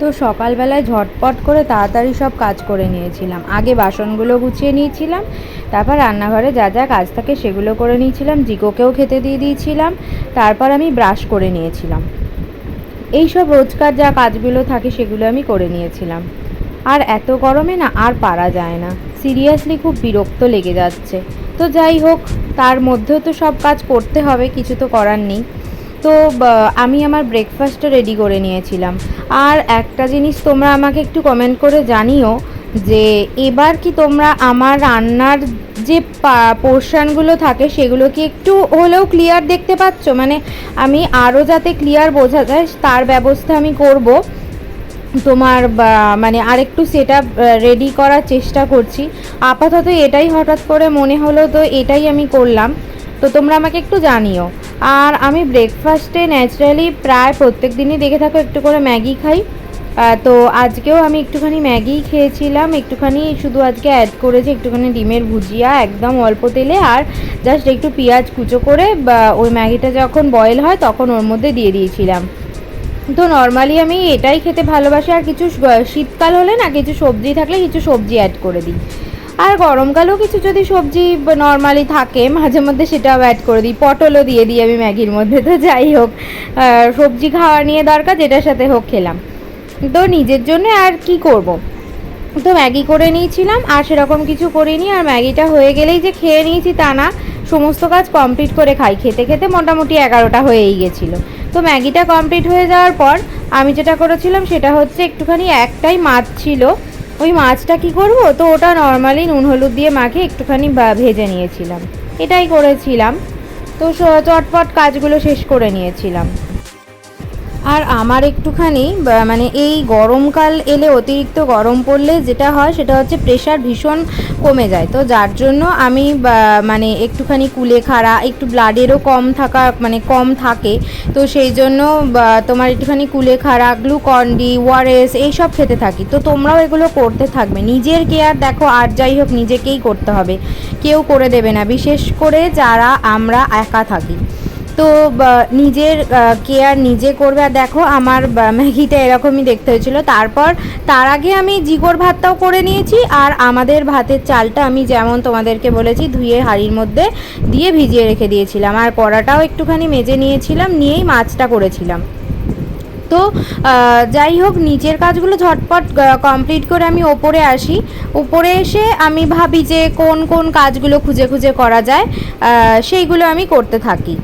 তো সকালবেলায় ঝটপট করে তাড়াতাড়ি সব কাজ করে নিয়েছিলাম। আগে বাসনগুলো গুছিয়ে নিয়েছিলাম, তারপর রান্নাঘরে যা যা কাজ থাকে সেগুলো করে নিয়েছিলাম জিকোকেও খেতে দিয়ে দিয়েছিলাম, তারপর আমি ব্রাশ করে নিয়েছিলাম। এই সব রোজকার যা কাজগুলো থাকে সেগুলো আমি করে নিয়েছিলাম। আর এত গরমে না আর পারা যায় না। সিরিয়াসলি খুব বিরক্ত লেগে যাচ্ছে। তো যাই হোক, তার মধ্যেও তো সব কাজ করতে হবে, কিছু তো করার নেই। তো আমি আমার ব্রেকফাস্টটা রেডি করে নিয়েছিলাম। আর একটা জিনিস তোমরা আমাকে একটু কমেন্ট করে জানিও যে, এবার কি তোমরা আমার রান্নার যে পোর্শনগুলো থাকে সেগুলো কি একটু হলেও ক্লিয়ার দেখতে পাচ্ছ? মানে আমি আরও যাতে ক্লিয়ার বোঝা যায়, তার ব্যবস্থা আমি করব। তোমার মানে আরেকটু সেট রেডি করার চেষ্টা করছি। আপাতত এটাই হঠাৎ করে মনে হলো, তো এটাই আমি করলাম। তো তোমরা আমাকে একটু জানিও। আর আমি ব্রেকফাস্টে ন্যাচারালি প্রায় প্রত্যেক দিনই দেখে থাকো, একটু করে ম্যাগি খাই। তো আজকেও আমি একটুখানি ম্যাগি খেয়েছিলাম, একটুখানি শুধু আজকে অ্যাড করেছি একটুখানি ডিমের ভুজিয়া, একদম অল্প তেলে। আর জাস্ট একটু পেঁয়াজ কুচো করে ওই ম্যাগিটা যখন বয়েল হয় তখন ওর মধ্যে দিয়ে দিয়েছিলাম। তো নর্মালি আমি এটাই খেতে ভালোবাসি। আর কিছু শীতকাল হলে না কিছু সবজি থাকলে কিছু সবজি অ্যাড করে দিই। আর গরমকালেও কিছু যদি সবজি নর্মালি থাকে, মাঝে মধ্যে সেটাও অ্যাড করে দিই। পটলও দিয়ে দিই আমি ম্যাগির মধ্যে, তো যাই হোক। সবজি খাওয়া নিয়ে দরকার, যেটার সাথে হোক খেলাম। তো নিজের জন্য আর কি করব। তো ম্যাগি করে নিয়েছিলাম, আর সেরকম কিছু করিনি। আর ম্যাগিটা হয়ে গেলেই যে খেয়ে নিয়েছি তা না, সমস্ত কাজ কমপ্লিট করে খাই। খেতে খেতে মোটামুটি এগারোটা হয়েই গেছিল। তো ম্যাগিটা কমপ্লিট হয়ে যাওয়ার পর, আমি যেটা করেছিলাম, সেটা হচ্ছে একটুখানি একটাই মাছ ছিল ওই মাছটা কি করব? তো ওটা নর্মালি নুন হলুদ দিয়ে মাখে একটুখানি ভেজে নিয়েছিলাম। এটাই করেছিলাম। তো চটপট কাজগুলো শেষ করে নিয়েছিলাম। আর আমার একটুখানি মানে এই গরমকাল এলে অতিরিক্ত গরম পড়লে যেটা হয় সেটা হচ্ছে প্রেশার ভীষণ কমে যায়। তো যার জন্য আমি মানে একটুখানি কুলেখাড়া একটু ব্লাডেরও কম থাকা মানে কম থাকে। তো সেই জন্য তোমার একটুখানি কুলেখাড়া গ্লুকন ডি ওয়ারেস এইসব খেতে থাকি। তো তোমরাও এগুলো করতে থাকবে। নিজের কেয়ার দেখো, আর যাই হোক নিজেকেই করতে হবে। কেউ করে দেবে না। বিশেষ করে যারা আমরা একা থাকি। তো নিজের কেয়ার নিজে করবে। আর দেখো, আমার ম্যাগিটা এরকমই দেখতে হয়েছিল। তারপর, তার আগে আমি জিগোর ভাতটাও করে নিয়েছি। আর আমাদের ভাতের চালটা আমি যেমন তোমাদেরকে বলেছি, ধুয়ে হাঁড়ির মধ্যে দিয়ে ভিজিয়ে রেখে দিয়েছিলাম। আর কড়াটাও একটুখানি মেজে নিয়েছিলাম, নিয়েই মাছটা করেছিলাম। তো যাই হোক, নিচের কাজগুলো ঝটপট কমপ্লিট করে আমি ওপরে আসি। উপরে এসে আমি ভাবি যে কোন কোন কাজগুলো খুঁজে খুঁজে করা যায় সেইগুলো আমি করতে থাকি।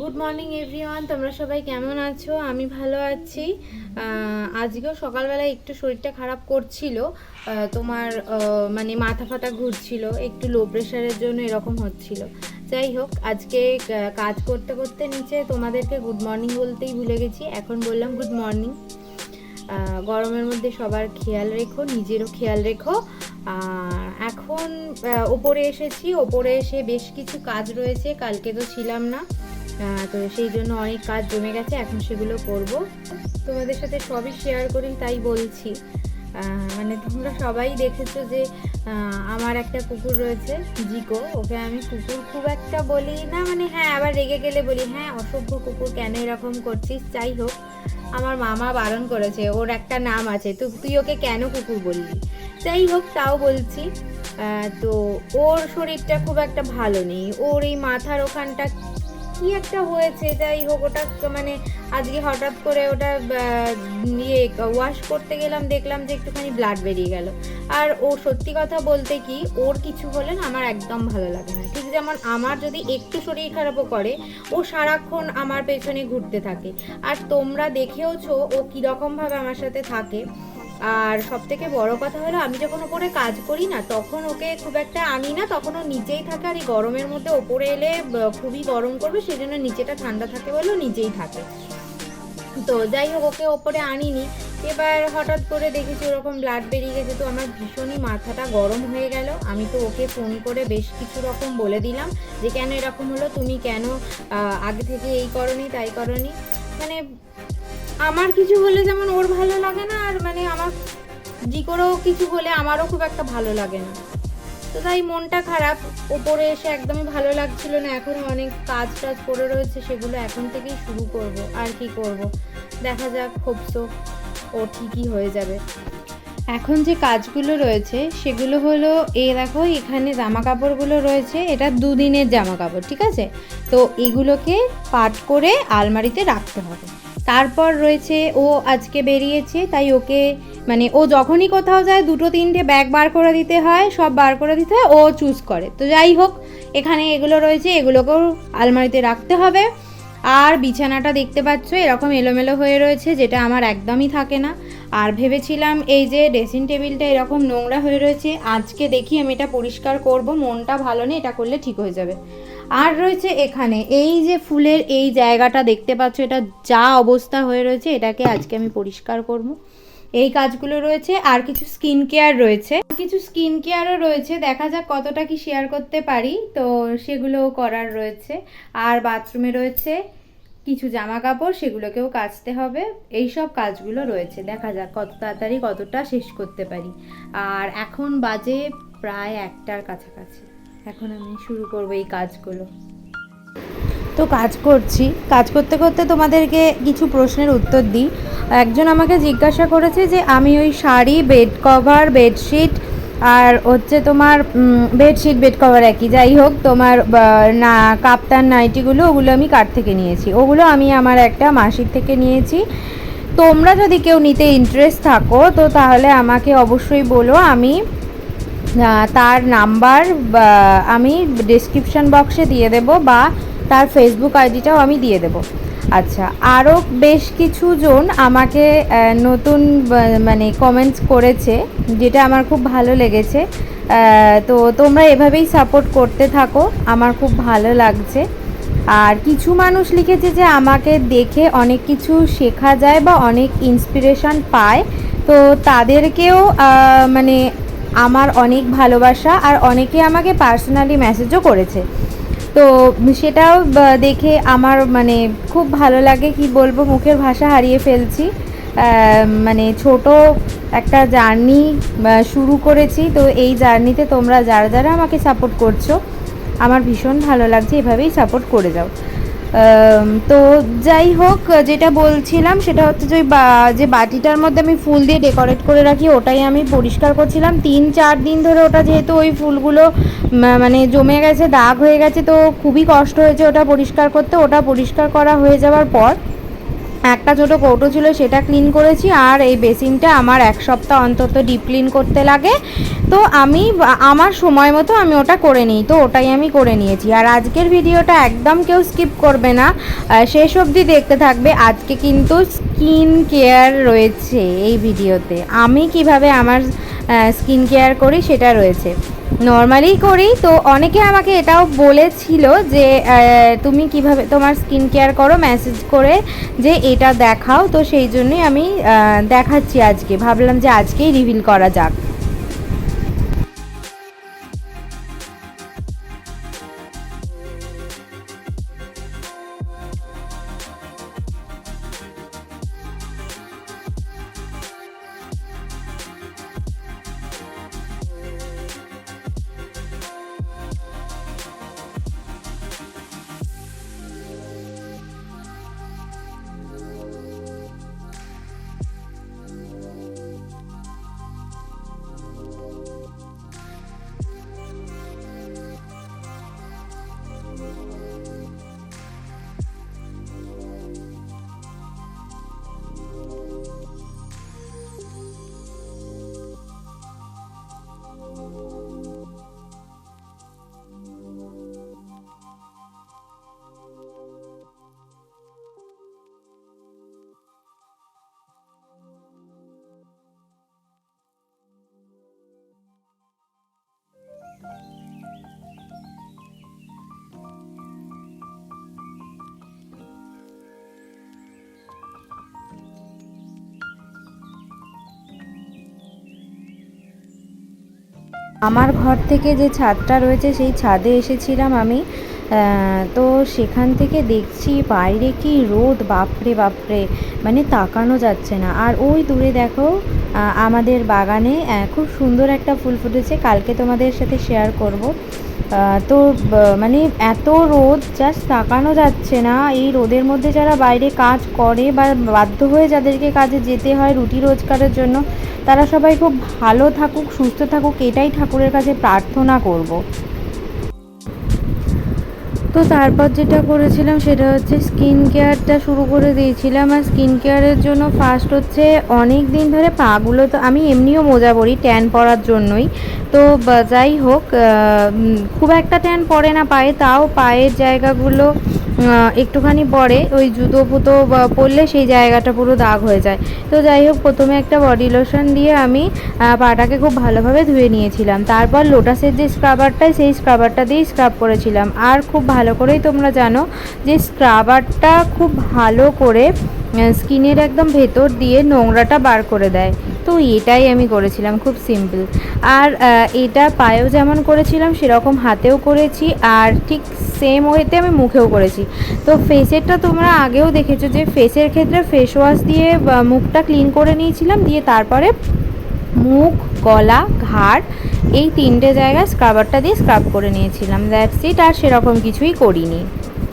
গুড মর্নিং এভরিওয়ান তোমরা সবাই কেমন আছো? আমি ভালো আছি। আজকেও সকালবেলা একটু শরীরটা খারাপ করছিল। তোমার মানে মাথা ফাটা ঘুরছিল, একটু লো প্রেশারের জন্য এরকম হচ্ছিল। যাই হোক, আজকে কাজ করতে করতে নিচে তোমাদেরকে গুড মর্নিং বলতেই ভুলে গেছি। এখন বললাম গুড মর্নিং গরমের মধ্যে সবার খেয়াল রেখো, নিজেরও খেয়াল রেখো। এখন ওপরে এসেছি। ওপরে এসে বেশ কিছু কাজ রয়েছে। কালকে তো ছিলাম না। তো সেই জন্য অনেক কাজ জমে গেছে, এখন সেগুলো করব। তোমাদের সাথে সবই শেয়ার করি, তাই বলছি। মানে তোমরা সবাই দেখেছ যে আমার একটা কুকুর রয়েছে, জিকো। ওকে আমি কুকুর খুব একটা বলি না মানে হ্যাঁ আবার রেগে গেলে বলি হ্যাঁ অসভ্য কুকুর, কেন এরকম করছিস? যাই হোক, আমার মামা বারণ করেছে, ওর একটা নাম আছে, তো তুই ওকে কেন কুকুর বললি? যাই হোক, তাও বলছি। তো ওর শরীরটা খুব একটা ভালো নেই, ওর এই মাথার ওখানটা কি একটা হয়েছে? যাই হোক, ওটা মানে আজকে হঠাৎ করে ওটা ইয়ে ওয়াশ করতে গেলাম, দেখলাম যে একটুখানি ব্লাড বেরিয়ে গেল। আর ও সত্যি কথা বলতে কি, ওর কিছু হলে না আমার একদম ভালো লাগে না। ঠিক যেমন আমার যদি একটু শরীর খারাপও করে, ও সারাক্ষণ আমার পেছনে ঘুরতে থাকে। আর তোমরা দেখেওছো, ও কীরকমভাবে আমার সাথে থাকে। আর সব থেকে বড় কথা হলো, আমি যখন ওপরে কাজ করি না, তখন ওকে খুব একটা আনি না, তখন ও নিচেই থাকে আর এই গরমের মধ্যে ওপরে এলে খুবই গরম করবে সেই জন্য নিচেটা ঠান্ডা থাকে বলে ও নিচেই থাকে। তো যাই হোক, ওকে ওপরে আনিনি। এবার হঠাৎ করে দেখেছি ওরকম ব্লাড বেরিয়ে গেছে, তো আমার ভীষণই মাথাটা গরম হয়ে গেল। আমি তো ওকে ফোন করে বেশ কিছু রকম বলে দিলাম যে, কেন এরকম হলো? তুমি কেন আগে থেকে এই করনি, তাই করনি? মানে আমার কিছু হলে যেমন ওর ভালো লাগে না, আর মানে আমার জিকোরও কিছু হলে আমারও খুব একটা ভালো লাগে না। তো তাই মনটা খারাপ, ওপরে এসে একদমই ভালো লাগছিল না এখনও অনেক কাজ টাজ পড়ে রয়েছে, সেগুলো এখন থেকেই শুরু করব, আর কি করব? দেখা যাক হোপসো ও ঠিকই হয়ে যাবে। এখন যে কাজগুলো রয়েছে, সেগুলো হলো, এ দেখো, এখানে জামা কাপড়গুলো রয়েছে, এটা দুদিনের জামা কাপড় ঠিক আছে? তো এগুলোকে পাট করে আলমারিতে রাখতে হবে। তারপর রয়েছে, ও আজকে বেরিয়েছে, তাই ওকে মানে ও যখনই কোথাও যায়, দুটো তিনটে ব্যাগ বার করে দিতে হয়, সব বার করে দিতে হয়, ও চুজ করে। তো যাই হোক, এখানে এগুলো রয়েছে, এগুলোকেও আলমারিতে রাখতে হবে। আর বিছানাটা দেখতে পাচ্ছ, এরকম এলোমেলো হয়ে রয়েছে, যেটা আমার একদমই থাকে না। আর ভেবেছিলাম এই যে ড্রেসিং টেবিলটা এরকম নোংরা হয়ে রয়েছে, আজকে দেখি আমি এটা পরিষ্কার করব, মনটা ভালো নেই, এটা করলে ঠিক হয়ে যাবে। আর রয়েছে এখানে, এই যে ফুলের এই জায়গাটা দেখতে পাচ্ছ, এটা যা অবস্থা হয়ে রয়েছে, এটাকে আজকে আমি পরিষ্কার করব। এই কাজগুলো রয়েছে, আর কিছু স্কিন কেয়ার রয়েছে। কিছু স্কিন কেয়ারও রয়েছে, দেখা যাক কতটা কি শেয়ার করতে পারি। তো সেগুলোও করার রয়েছে, আর বাথরুমে রয়েছে, কিছু জামা কাপড় সেগুলোকেও কাচতে হবে। এই সব কাজগুলো রয়েছে, দেখা যাক কত তাড়াতাড়ি কতটা শেষ করতে পারি। আর এখন বাজে প্রায় একটার কাছাকাছি। এখন আমি শুরু করব এই কাজগুলো। তো কাজ করছি। কাজ করতে করতে তোমাদেরকে কিছু প্রশ্নের উত্তর দিই। একজন আমাকে জিজ্ঞাসা করেছে যে, আমি ওই শাড়ি বেড কভার বেডশিট আর হচ্ছে তোমার বেডশিট বেড কভার একই। যাই হোক, তোমার না, কাপ্তান, নাইটিগুলো ওগুলো আমি কার থেকে নিয়েছি? ওগুলো আমি আমার একটা মাসির থেকে নিয়েছি। তোমরা যদি কেউ নিতে ইন্টারেস্ট থাকো, তো তাহলে আমাকে অবশ্যই বলো। আমি তার নাম্বার আমি ডিসক্রিপশন বক্সে দিয়ে দেব, বা তার ফেসবুক আইডিটাও আমি দিয়ে দেব। আচ্ছা আরও বেশ কিছু জন আমাকে নতুন মানে কমেন্টস করেছে, যেটা আমার খুব ভালো লেগেছে। তো তোমরা এভাবেই সাপোর্ট করতে থাকো, আমার খুব ভালো লাগছে। আর কিছু মানুষ লিখেছে যে আমাকে দেখে অনেক কিছু শেখা যায় বা অনেক ইন্সপিরেশন পায়। তো তাদেরকেও মানে আমার অনেক ভালোবাসা আর অনেকে আমাকে পার্সোনালি মেসেজও করেছে। তো সেটাও দেখে আমার মানে খুব ভালো লাগে কি বলব, মুখের ভাষা হারিয়ে ফেলছি। মানে ছোট একটা জার্নি শুরু করেছি। তো এই জার্নিতে তোমরা যারা যারা আমাকে সাপোর্ট করছ, আমার ভীষণ ভালো লাগছে, এভাবেই সাপোর্ট করে যাও। তো যাই হোক যেটা বলছিলাম সেটা হচ্ছে যে যে বাটিটার মধ্যে আমি ফুল দিয়ে ডেকোরেট করে রাখি, ওটাই আমি পরিষ্কার করছিলাম। তিন, চার দিন ধরে ওটা যেহেতু ওই ফুলগুলো মানে জমে গেছে, দাগ হয়ে গেছে, তো খুবই কষ্ট হয়েছে ওটা পরিষ্কার করতে। ওটা পরিষ্কার করা হয়ে যাওয়ার পর একটা ছোট কৌটো ছিল, সেটা ক্লিন করেছি আর এই বেসিনটা আমার এক সপ্তাহ অন্তত ডিপ ক্লিন করতে লাগে। তো আমি, আমার সময় মতো আমি ওটা করে নিই, তো ওটাই আমি করে নিয়েছি। আর আজকের ভিডিওটা একদম কেউ স্কিপ করবে না। শেষ অবধি দেখতে থাকবে, আজকে কিন্তু স্কিন কেয়ার রয়েছে এই ভিডিওতে। আমি কীভাবে আমার স্কিন কেয়ার করি, সেটা রয়েছে। নর্মালি করি, তো অনেকে আমাকে এটাও বলেছিল যে তুমি কীভাবে তোমার স্কিন কেয়ার করো মেসেজ করে যে, এটা দেখাও। তো সেই জন্যই আমি দেখাচ্ছি আজকে। ভাবলাম যে আজকেই রিভিল করা যাক। আমার ঘর থেকে যে ছাদটা রয়েছে, সেই ছাদে এসেছিলাম আমি। তো সেখান থেকে দেখছি বাইরে কি রোদ, বাপরে বাপরে। মানে তাকানো যাচ্ছে না। আর ওই দূরে দেখো আমাদের বাগানে খুব সুন্দর একটা ফুল ফুটেছে। কালকে তোমাদের সাথে শেয়ার করব। তো মানে এত রোদ জাস্ট তাকানো যাচ্ছে না। এই রোদের মধ্যে যারা বাইরে কাজ করে বা বাধ্য হয়ে যাদেরকে কাজে যেতে হয় রুটি রোজগারের জন্য তারা সবাই খুব ভালো থাকুক সুস্থ থাকুক এটাই ঠাকুরের কাছে প্রার্থনা করব। তো তারপর যেটা করেছিলাম সেটা হচ্ছে স্কিন কেয়ারটা শুরু করে দিয়েছিলাম। আর স্কিন কেয়ারের জন্য ফার্স্ট হচ্ছে অনেক দিন ধরে পাগুলো তো আমি এমনিও মোজা পরি ট্যান পরার জন্যই। তো যাই হোক খুব একটা ট্যান পড়ে না পায়ে, তাও পায়ের জায়গাগুলো একটুখানি পরে, ওই জুতো ফুতো পরলে সেই জায়গাটা পুরো দাগ হয়ে যায়। তো যাই হোক, প্রথমে একটা বডি লোশন দিয়ে আমি পাটাকে খুব ভালোভাবে ধুয়ে নিয়েছিলাম। তারপর লোটাসের যে স্ক্রাবারটা সেই স্ক্রাবারটা দিয়েই স্ক্রাব করেছিলাম। আর খুব ভালো করেই তোমরা জানো যে স্ক্রাবারটা খুব ভালো করে স্কিনের একদম ভেতর দিয়ে নোংরাটা বার করে দেয়। তো এটাই আমি করেছিলাম খুব সিম্পল। আর এটা পায়েও যেমন করেছিলাম, সেরকম হাতেও করেছি আর ঠিক সেম ওয়েতে আমি মুখেও করেছি। তো ফেসেরটা তোমরা আগেও দেখেছ যে ফেসের ক্ষেত্রে ফেস ওয়াশ দিয়ে মুখটা ক্লিন করে নিয়েছিলাম, দিয়ে তারপরে মুখ, গলা, ঘাড়, এই তিনটে জায়গায় স্ক্রাবারটা দিয়ে স্ক্রাব করে নিয়েছিলাম। দ্যাটস ইট আর সেরকম কিছুই করিনি।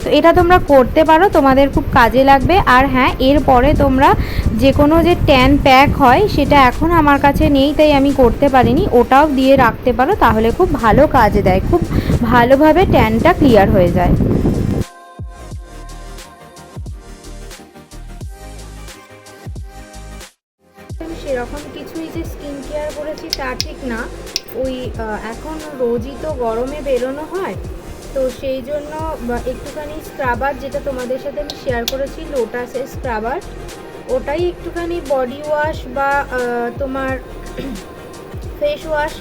তো এটা তোমরা করতে পারো, তোমাদের খুব কাজে লাগবে। আর হ্যাঁ এরপরে তোমরা যে কোনো যে ট্যান প্যাক হয়, সেটা এখন আমার কাছে নেই, তাই আমি করতে পারিনি। ওটাও দিয়ে রাখতে পারো, তাহলে খুব ভালো কাজে দেয়, খুব ভালোভাবে ট্যানটা ক্লিয়ার হয়ে যায়। সেরকম কিছুই যে স্কিন কেয়ার করেছি তা ঠিক না। ওই এখন রোজই তো গরমে বেরোনো হয়। তো সেই জন্য একটুখানি স্ক্রাবার যেটা তোমাদের সাথে আমি শেয়ার করেছি লোটাসের স্ক্রাবার ওটাই একটুখানি বডি ওয়াশ বা তোমার ফেস ওয়াশ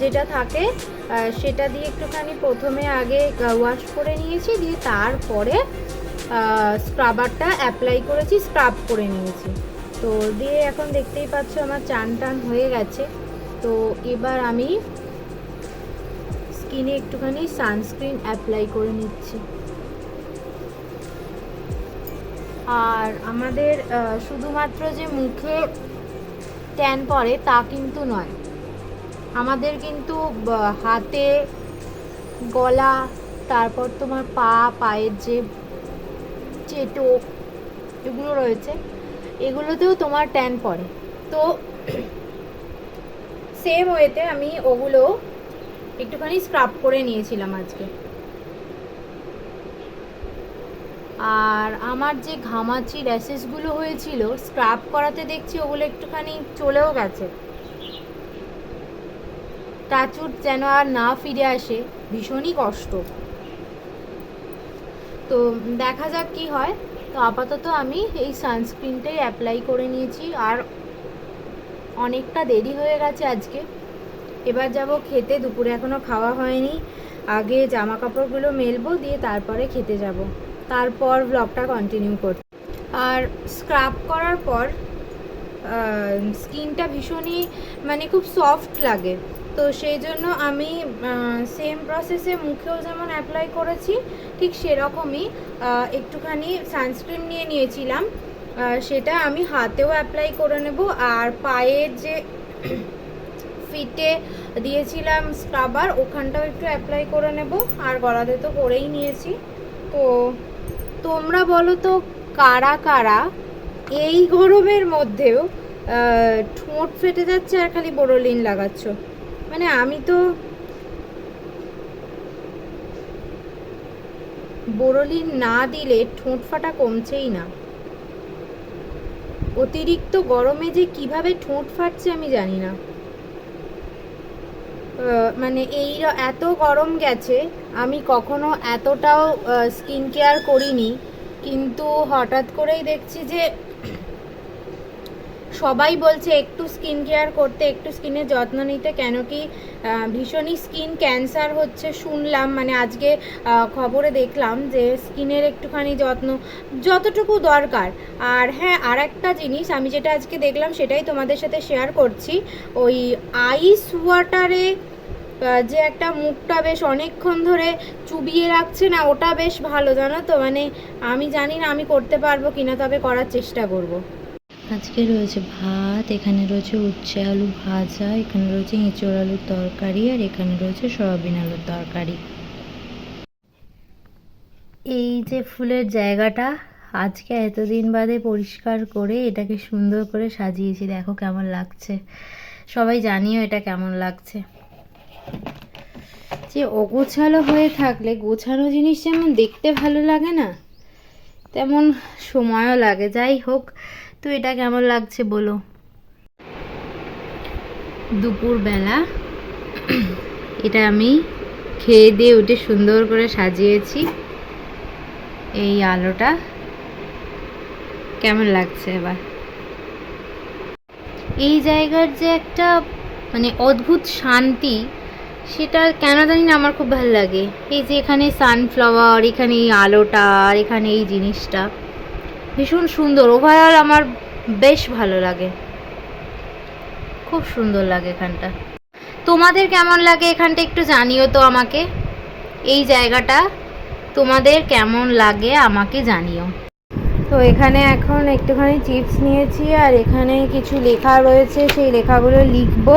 যেটা থাকে সেটা দিয়ে একটুখানি প্রথমে আগে ওয়াশ করে নিয়েছি, দিয়ে তারপরে স্ক্রাবারটা অ্যাপ্লাই করেছি স্ক্রাব করে নিয়েছি। তো দিয়ে এখন দেখতেই পাচ্ছ আমার চান টান হয়ে গেছে। তো এবার আমি স্কিনে একটুখানি সানস্ক্রিন অ্যাপ্লাই করে নিচ্ছি। আর আমাদের শুধুমাত্র যে মুখে ট্যান পড়ে তা কিন্তু নয়। আমাদের কিন্তু হাতে, গলা, তারপর তোমার পা, পায়ের যে চেটো, এগুলো রয়েছে। এগুলোতেও তোমার ট্যান পড়ে। তো সেম ওয়েতে আমি ওগুলো একটুখানি স্ক্রাব করে নিয়েছিলাম আজকে। আর আমার যে ঘামাচি র্যাশেসগুলো হয়েছিল স্ক্রাব করাতে দেখছি ওগুলো একটুখানি চলেও গেছে। টাচুট যেন আর না ফিরে আসে, ভীষণই কষ্ট। তো দেখা যাক কি হয়। তো আপাতত আমি এই সানস্ক্রিনটাই অ্যাপ্লাই করে নিয়েছি। আর অনেকটা দেরি হয়ে গেছে আজকে। এবার যাব খেতে, দুপুরে এখনও খাওয়া হয়নি। আগে জামা কাপড়গুলো মেলবো, দিয়ে তারপরে খেতে যাব। তারপর ব্লগটা কন্টিনিউ করতে আর স্ক্রাব করার পর স্কিনটা ভীষণই মানে খুব সফট লাগে। তো সেই জন্য আমি সেম প্রসেসে মুখেও যেমন অ্যাপ্লাই করেছি, ঠিক সেরকমই একটুখানি সানস্ক্রিন নিয়ে নিয়েছিলাম সেটা আমি হাতেও অ্যাপ্লাই করে নেব, আর পায়ের যে ফিটে দিয়েছিলাম স্ক্রাবার ওখানটাও একটু অ্যাপ্লাই করে নেব, আর গলাতে তো করেই নিয়েছি। তো তোমরা বলো তো, কারা কারা এই গরমের মধ্যেও ঠোঁট ফেটে যাচ্ছে আর খালি বোরোলিন লাগাচ্ছ? মানে আমি তো বোরোলিন না দিলে ঠোঁট ফাটা কমছেই না। অতিরিক্ত গরমে যে কীভাবে ঠোঁট ফাটছে আমি জানি না। মানে এই এত গরম গেছে, আমি কখনো এতটাও স্কিন কেয়ার করিনি, কিন্তু হঠাৎ করেই দেখছি যে সবাই বলছে একটু স্কিন কেয়ার করতে, একটু স্কিনের যত্ন নিতে। কেন কি ভীষণই স্কিন ক্যান্সার হচ্ছে শুনলাম। মানে আজকে খবরে দেখলাম যে স্কিনের একটুখানি যত্ন, যতটুকু দরকার। আর হ্যাঁ আর একটা জিনিস আমি যেটা আজকে দেখলাম সেটাই তোমাদের সাথে শেয়ার করছি। ওই আইস ওয়াটারে যে একটা মুখটা বেশ অনেকক্ষণ ধরে চুবিয়ে রাখছে না, ওটা বেশ ভালো, জানো তো? মানে আমি জানি না আমি করতে পারব কিনা, তবে করার চেষ্টা করব। আজকে রয়েছে ভাত, এখানে রয়েছে উচ্ছে আলু ভাজা, এখানে রয়েছে এঁচোড় আলুর তরকারি, আর এখানে রয়েছে সয়াবিন আলুর তরকারি। এই যে ফুলের জায়গাটা, আজকে এতদিন বাদে পরিষ্কার করে এটাকে সুন্দর করে সাজিয়েছি। দেখো কেমন লাগছে। সবাই জানিও এটা কেমন লাগছে। যে অগোছালো হয়ে থাকলে গোছানো জিনিস যেমন দেখতে ভালো লাগে না, তেমন সময়ও লাগে। যাই হোক তো এটা কেমন লাগছে বলো? দুপুরবেলা এটা আমি খেয়ে দিয়ে উঠে সুন্দর করে সাজিয়েছি এই আলোটা। কেমন লাগছে এবার? এই জায়গার যে একটা মানে অদ্ভুত শান্তি, সেটা কেন জানি না আমার খুব ভালো লাগে। এই যে এখানে সানফ্লাওয়ার এখানে এই আলোটা, আর এখানে এই জিনিসটা। ভীষণ সুন্দর। ওভারঅল আমার বেশ ভালো লাগে। খুব সুন্দর লাগে এখানটা। তোমাদের কেমন লাগে এখানটা একটু জানিও তো আমাকে। এই জায়গাটা তোমাদের কেমন লাগে আমাকে জানিও। তো এখানে এখন একটুখানি চিপস নিয়েছি আর এখানে কিছু লেখা রয়েছে, সেই লেখাগুলো লিখব।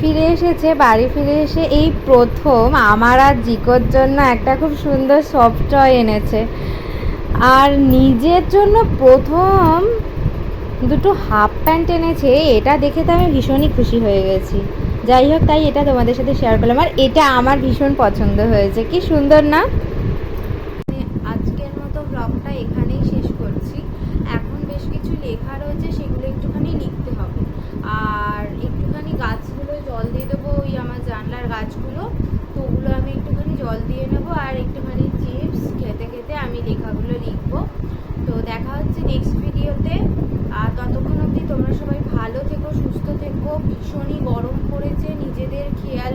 ফিরে এসেছে, বাড়ি ফিরে এসে এই প্রথম আমার আর জিকোর জন্য একটা খুব সুন্দর সফট টয় এনেছে। আর নিজের জন্য প্রথম দুটো হাফ প্যান্ট এনেছে, এটা দেখে তো আমি ভীষণই খুশি হয়ে গেছি। যাই হোক, তাই এটা তোমাদের সাথে শেয়ার করলাম। আর এটা আমার ভীষণ পছন্দ হয়েছে। কি সুন্দর না? আজকের মতো ব্লগটা এখানেই শেষ করছি। এখন বেশ কিছু লেখা রয়েছে, সেগুলো একটুখানি লিখতে হবে। আর একটুখানি গাছগুলো জল দিয়ে দেবো ওই আমার জানলার গাছগুলো তো ওগুলো আমি একটুখানি জল দিয়ে নেব আর একটুখানি চিপস খেতে খেতে আমি লেখাগুলো লিখব তো দেখা হচ্ছে নেক্সট ভিডিওতে আর ততক্ষণ অবধি তোমরা সবাই ভালো থেকো, সুস্থ থেকো। ভীষণই গরম পড়েছে, নিজেদের খেয়াল